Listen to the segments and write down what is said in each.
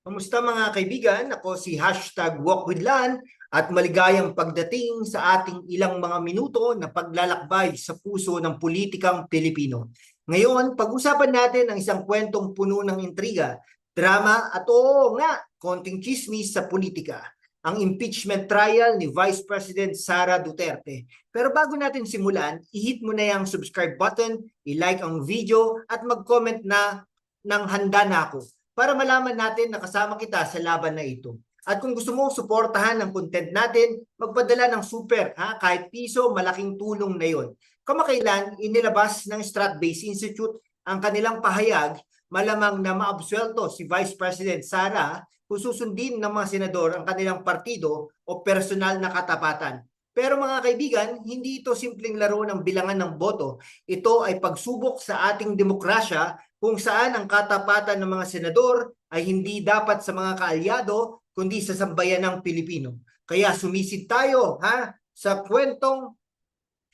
Kamusta mga kaibigan? Ako si hashtag WalkWithLan at maligayang pagdating sa ating ilang mga minuto na paglalakbay sa puso ng politikang Pilipino. Ngayon, pag-usapan natin ang isang kwentong puno ng intriga, drama at oo nga, konting chismis sa politika. Ang impeachment trial ni Vice President Sara Duterte. Pero bago natin simulan, i-hit mo na yung subscribe button, i-like ang video at mag-comment na ng handa na ako para malaman natin na kasama kita sa laban na ito. At kung gusto mo suportahan ang content natin, magpadala ng super, ha? kahit piso, malaking tulong na yon. Kamakailan, inilabas ng Strat-Based Institute ang kanilang pahayag, malamang na maabsuelto si Vice President Sara kung susundin ng mga senador ang kanilang partido o personal na katapatan. Pero mga kaibigan, hindi ito simpleng laro ng bilangan ng boto. Ito ay pagsubok sa ating demokrasya kung saan ang katapatan ng mga senador ay hindi dapat sa mga kaalyado kundi sa sambayan ng Pilipino. Kaya sumisid tayo ha sa kwentong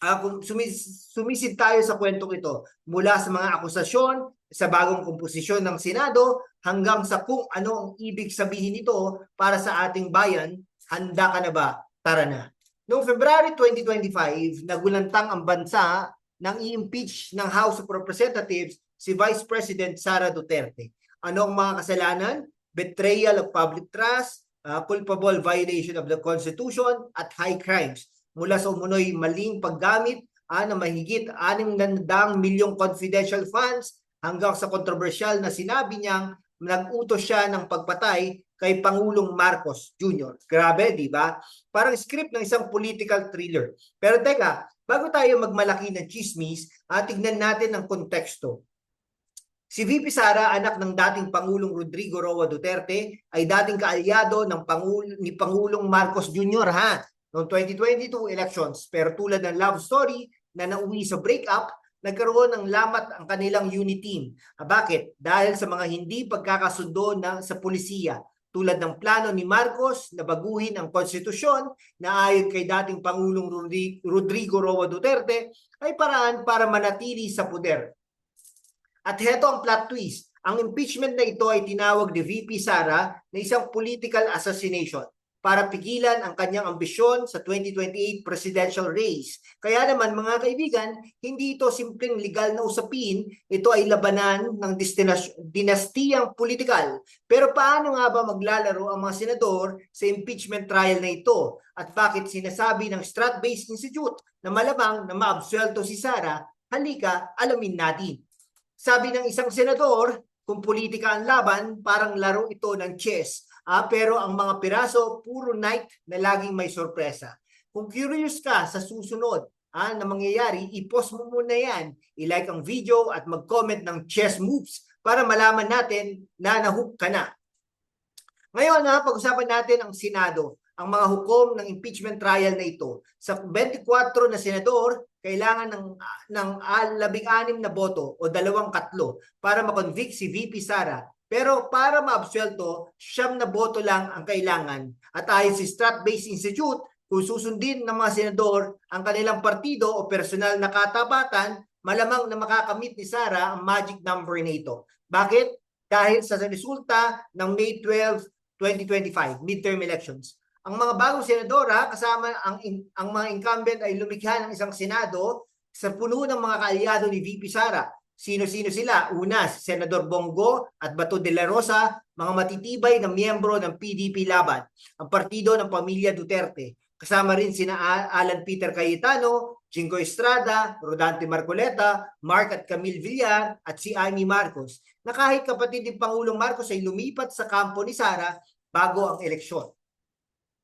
uh, sumis, sumisid tayo sa kwentong ito mula sa mga akusasyon sa bagong komposisyon ng Senado hanggang sa kung ano ang ibig sabihin nito para sa ating bayan. Handa ka na ba? Tara na. Noong February 2025, nagulantang ang bansa nang i-impeach ng House of Representatives si Vice President Sara Duterte. Ano ang mga kasalanan? Betrayal of public trust, uh, culpable violation of the Constitution, at high crimes. Mula sa umunoy maling paggamit uh, ng mahigit 600 milyong confidential funds hanggang sa kontrobersyal na sinabi niyang nag-utos siya ng pagpatay kay Pangulong Marcos Jr. Grabe, di ba? Parang script ng isang political thriller. Pero teka, bago tayo magmalaki ng chismis, uh, tignan natin ang konteksto. Si VP Sara, anak ng dating Pangulong Rodrigo Roa Duterte, ay dating kaalyado ng Pangulo, ni Pangulong Marcos Jr. ha, noong 2022 elections. Pero tulad ng love story na nauwi sa breakup, nagkaroon ng lamat ang kanilang unit team. Ah, bakit? Dahil sa mga hindi pagkakasundo na sa pulisiya tulad ng plano ni Marcos na baguhin ang konstitusyon na ayon kay dating Pangulong Rodrigo Roa Duterte ay paraan para manatili sa puder. At heto ang plot twist. Ang impeachment na ito ay tinawag ni VP Sara na isang political assassination para pigilan ang kanyang ambisyon sa 2028 presidential race. Kaya naman mga kaibigan, hindi ito simpleng legal na usapin, ito ay labanan ng dinastiyang politikal. Pero paano nga ba maglalaro ang mga senador sa impeachment trial na ito? At bakit sinasabi ng Strat-Based Institute na malamang na maabsuelto si Sara? Halika, alamin natin. Sabi ng isang senador, kung politika ang laban, parang laro ito ng chess Ah, pero ang mga piraso, puro night na laging may sorpresa. Kung curious ka sa susunod ah, na mangyayari, i-post mo muna yan. I-like ang video at mag-comment ng chess moves para malaman natin na nahook ka na. Ngayon, ha, pag-usapan natin ang Senado, ang mga hukom ng impeachment trial na ito. Sa 24 na senador, kailangan ng, ng 16 na boto o dalawang katlo para makonvict si VP Sara pero para maabsuelto, siyam na boto lang ang kailangan. At ayon si Strat-Based Institute, kung susundin ng mga senador ang kanilang partido o personal na katapatan, malamang na makakamit ni Sara ang magic number na ito. Bakit? Dahil sa resulta ng May 12, 2025, midterm elections. Ang mga bagong senadora kasama ang ang mga incumbent ay lumikha ng isang senado sa puno ng mga kaalyado ni VP Sara Sino-sino sila? Una, si Senador Bongo at Bato de la Rosa, mga matitibay na miyembro ng PDP Laban, ang partido ng pamilya Duterte. Kasama rin sina Alan Peter Cayetano, Jingo Estrada, Rodante Marcoleta, Mark at Camille Villar at si Amy Marcos na kahit kapatid ni Pangulong Marcos ay lumipat sa kampo ni Sara bago ang eleksyon.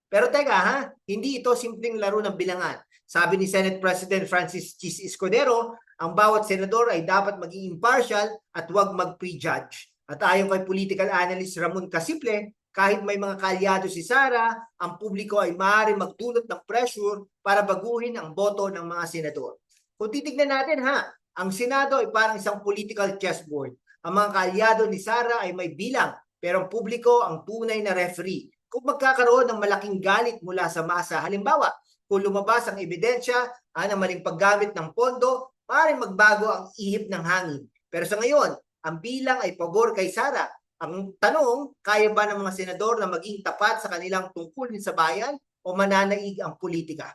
Pero teka ha, hindi ito simpleng laro ng bilangan. Sabi ni Senate President Francis Chis Escudero, ang bawat senador ay dapat maging impartial at huwag mag-prejudge. At ayon kay political analyst Ramon Casiple, kahit may mga kalyado si Sara, ang publiko ay maaari magdulot ng pressure para baguhin ang boto ng mga senador. Kung titignan natin ha, ang Senado ay parang isang political chessboard. Ang mga kalyado ni Sara ay may bilang, pero ang publiko ang tunay na referee. Kung magkakaroon ng malaking galit mula sa masa, halimbawa, kung lumabas ang ebidensya ah, ng maling paggamit ng pondo maaaring magbago ang ihip ng hangin. Pero sa ngayon, ang bilang ay pabor kay Sara. Ang tanong, kaya ba ng mga senador na maging tapat sa kanilang tungkulin sa bayan o mananaig ang politika?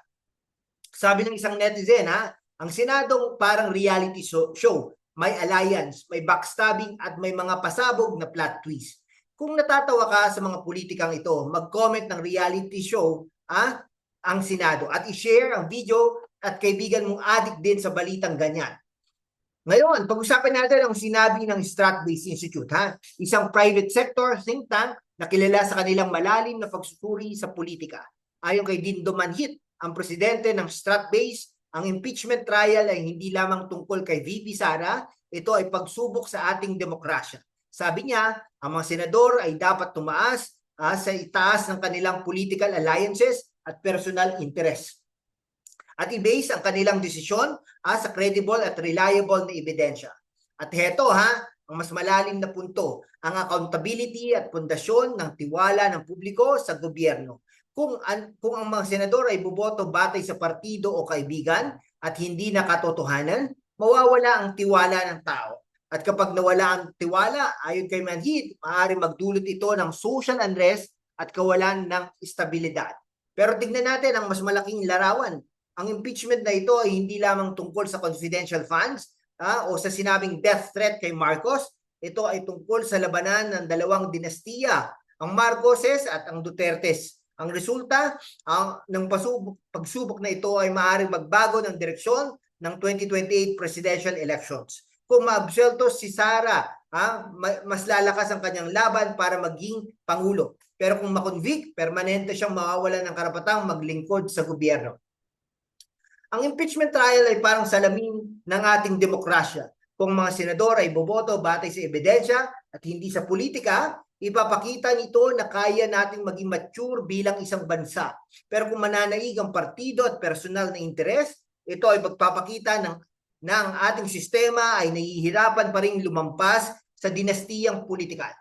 Sabi ng isang netizen ha, ang Senado parang reality show. May alliance, may backstabbing at may mga pasabog na plot twist. Kung natatawa ka sa mga politikang ito, mag-comment ng reality show ah, ang Senado at i-share ang video at kaibigan mong addict din sa balitang ganyan. Ngayon, pag-usapan natin ang sinabi ng Strat-Based Institute, ha? isang private sector think tank na kilala sa kanilang malalim na pagsusuri sa politika. Ayon kay Dindo Manhit, ang presidente ng Strat-Based, ang impeachment trial ay hindi lamang tungkol kay VP Sara, ito ay pagsubok sa ating demokrasya. Sabi niya, ang mga senador ay dapat tumaas ah, sa itaas ng kanilang political alliances at personal interest at i-base ang kanilang desisyon ah, sa credible at reliable na ebidensya. At heto ha, ang mas malalim na punto, ang accountability at pundasyon ng tiwala ng publiko sa gobyerno. Kung, an, kung ang mga senador ay buboto batay sa partido o kaibigan at hindi nakatotohanan, mawawala ang tiwala ng tao. At kapag nawala ang tiwala, ayon kay Manhid, maaari magdulot ito ng social unrest at kawalan ng estabilidad. Pero tignan natin ang mas malaking larawan ang impeachment na ito ay hindi lamang tungkol sa confidential funds ah, o sa sinabing death threat kay Marcos. Ito ay tungkol sa labanan ng dalawang dinastiya, ang Marcoses at ang Dutertes. Ang resulta ang, ng pasubok, pagsubok na ito ay maaaring magbago ng direksyon ng 2028 presidential elections. Kung maabsuelto si Sara, ah, mas lalakas ang kanyang laban para maging pangulo. Pero kung makonvict, permanente siyang mawawala ng karapatang maglingkod sa gobyerno. Ang impeachment trial ay parang salamin ng ating demokrasya. Kung mga senador ay boboto batay sa ebidensya at hindi sa politika, ipapakita nito na kaya nating maging mature bilang isang bansa. Pero kung mananaig ang partido at personal na interes, ito ay magpapakita ng, ng ating sistema ay nahihirapan pa rin lumampas sa dinastiyang politikal.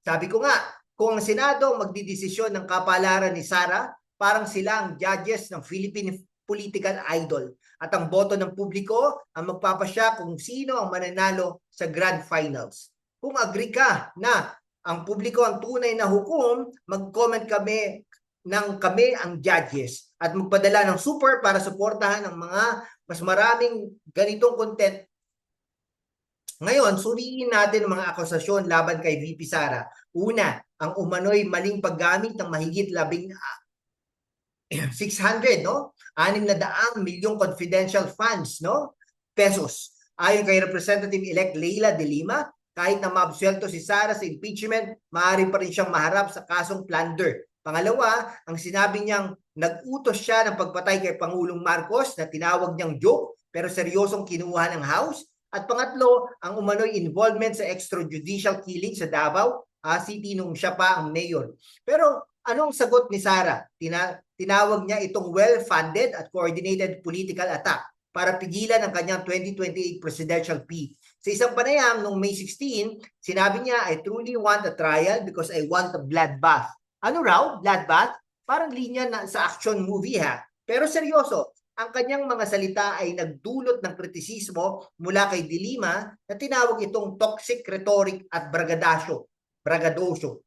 Sabi ko nga, kung ang Senado magdidesisyon ng kapalaran ni Sara, parang sila ang judges ng Philippine political idol. At ang boto ng publiko ang magpapasya kung sino ang mananalo sa grand finals. Kung agree ka na ang publiko ang tunay na hukom, mag-comment kami ng kami ang judges at magpadala ng super para suportahan ang mga mas maraming ganitong content. Ngayon, suriin natin ang mga akusasyon laban kay VP Sara. Una, ang umano'y maling paggamit ng mahigit labing 600, no? Anim na daang milyong confidential funds, no? Pesos. Ayon kay Representative-elect Leila De Lima, kahit na maabsuelto si Sara sa impeachment, maaari pa rin siyang maharap sa kasong plunder. Pangalawa, ang sinabi niyang nag-utos siya ng pagpatay kay Pangulong Marcos na tinawag niyang joke pero seryosong kinuha ng House. At pangatlo, ang umano'y involvement sa extrajudicial killing sa Davao uh, City nung siya pa ang mayor. Pero anong sagot ni Sara? Tina tinawag niya itong well-funded at coordinated political attack para pigilan ang kanyang 2028 presidential P. Sa isang panayam noong May 16, sinabi niya, I truly want a trial because I want a bloodbath. Ano raw? Bloodbath? Parang linya na sa action movie ha. Pero seryoso, ang kanyang mga salita ay nagdulot ng kritisismo mula kay Dilima na tinawag itong toxic rhetoric at bragadasyo, bragadoso.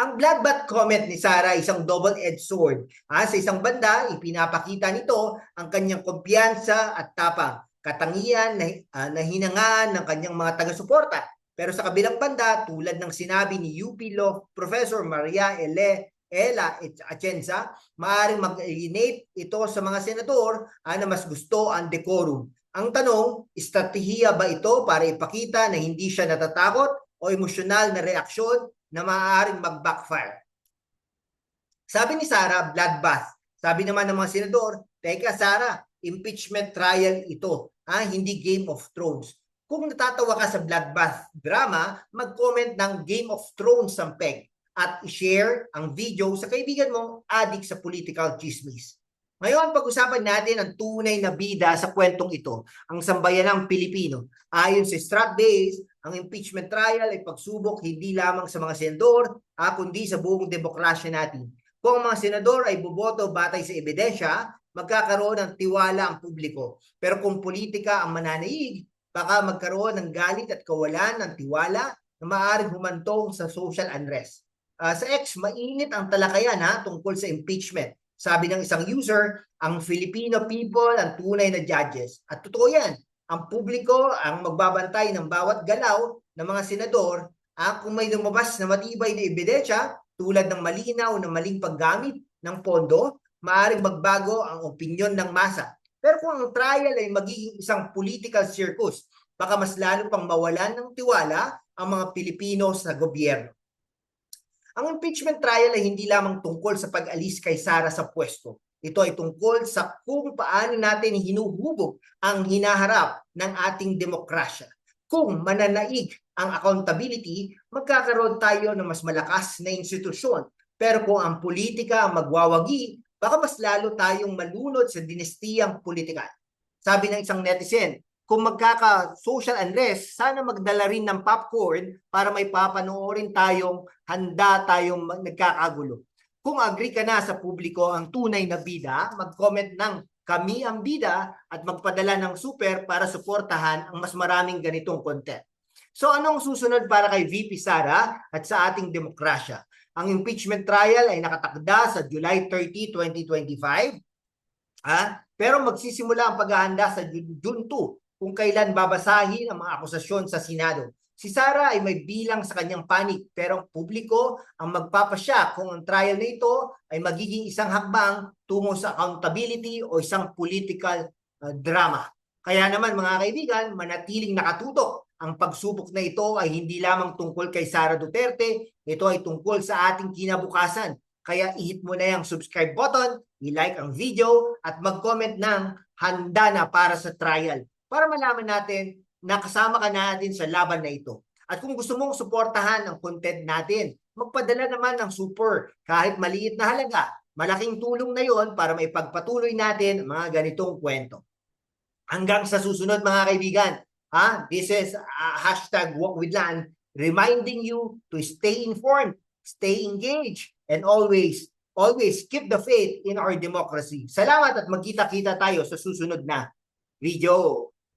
Ang bloodbath comment ni Sarah isang double-edged sword. Ha? Sa isang banda, ipinapakita nito ang kanyang kumpiyansa at tapang, katangian na, uh, na hinangaan ng kanyang mga taga-suporta. Pero sa kabilang banda, tulad ng sinabi ni UP Law Professor Maria Ele Ella Atienza, maaaring mag-alienate ito sa mga senador uh, na mas gusto ang decorum. Ang tanong, estratehiya ba ito para ipakita na hindi siya natatakot o emosyonal na reaksyon na maaaring mag-backfire. Sabi ni Sara, bloodbath. Sabi naman ng mga senador, teka Sara, impeachment trial ito, ah, hindi Game of Thrones. Kung natatawa ka sa bloodbath drama, mag-comment ng Game of Thrones ang peg at i-share ang video sa kaibigan mong adik sa political chismis. Ngayon, pag-usapan natin ang tunay na bida sa kwentong ito, ang sambayanang Pilipino. Ayon sa Stratbase, ang impeachment trial ay pagsubok hindi lamang sa mga senador, ah, kundi sa buong demokrasya natin. Kung ang mga senador ay boboto batay sa ebidensya, magkakaroon ng tiwala ang publiko. Pero kung politika ang mananaig, baka magkaroon ng galit at kawalan ng tiwala na maaaring humantong sa social unrest. Ah, sa X, mainit ang talakayan ha, tungkol sa impeachment. Sabi ng isang user, ang Filipino people ang tunay na judges. At totoo yan, ang publiko ang magbabantay ng bawat galaw ng mga senador ah, kung may lumabas na matibay na ebidensya tulad ng malinaw na maling paggamit ng pondo, maaaring magbago ang opinyon ng masa. Pero kung ang trial ay magiging isang political circus, baka mas lalo pang mawalan ng tiwala ang mga Pilipino sa gobyerno. Ang impeachment trial ay hindi lamang tungkol sa pag-alis kay Sara sa pwesto. Ito ay tungkol sa kung paano natin hinuhubog ang hinaharap ng ating demokrasya. Kung mananaig ang accountability, magkakaroon tayo ng mas malakas na institusyon. Pero kung ang politika ang magwawagi, baka mas lalo tayong malunod sa dinastiyang politikal. Sabi ng isang netizen, kung magkaka-social unrest, sana magdala rin ng popcorn para may papanoorin tayong handa tayong nagkakagulo. Kung agree ka na sa publiko ang tunay na bida, mag-comment ng kami ang bida at magpadala ng super para suportahan ang mas maraming ganitong content. So anong susunod para kay VP Sara at sa ating demokrasya? Ang impeachment trial ay nakatakda sa July 30, 2025. Ah, pero magsisimula ang paghahanda sa Ju- June 2 kung kailan babasahin ang mga akusasyon sa Senado. Si Sara ay may bilang sa kanyang panig pero ang publiko ang magpapasya kung ang trial na ito ay magiging isang hakbang tungo sa accountability o isang political uh, drama. Kaya naman mga kaibigan, manatiling nakatutok. Ang pagsubok na ito ay hindi lamang tungkol kay Sara Duterte, ito ay tungkol sa ating kinabukasan. Kaya i-hit mo na yung subscribe button, i-like ang video at mag-comment ng handa na para sa trial para malaman natin na kasama ka natin sa laban na ito. At kung gusto mong suportahan ang content natin, magpadala naman ng super kahit maliit na halaga. Malaking tulong na yon para maipagpatuloy natin mga ganitong kwento. Hanggang sa susunod mga kaibigan, ha? this is uh, hashtag walk with land reminding you to stay informed, stay engaged, and always, always keep the faith in our democracy. Salamat at magkita-kita tayo sa susunod na video.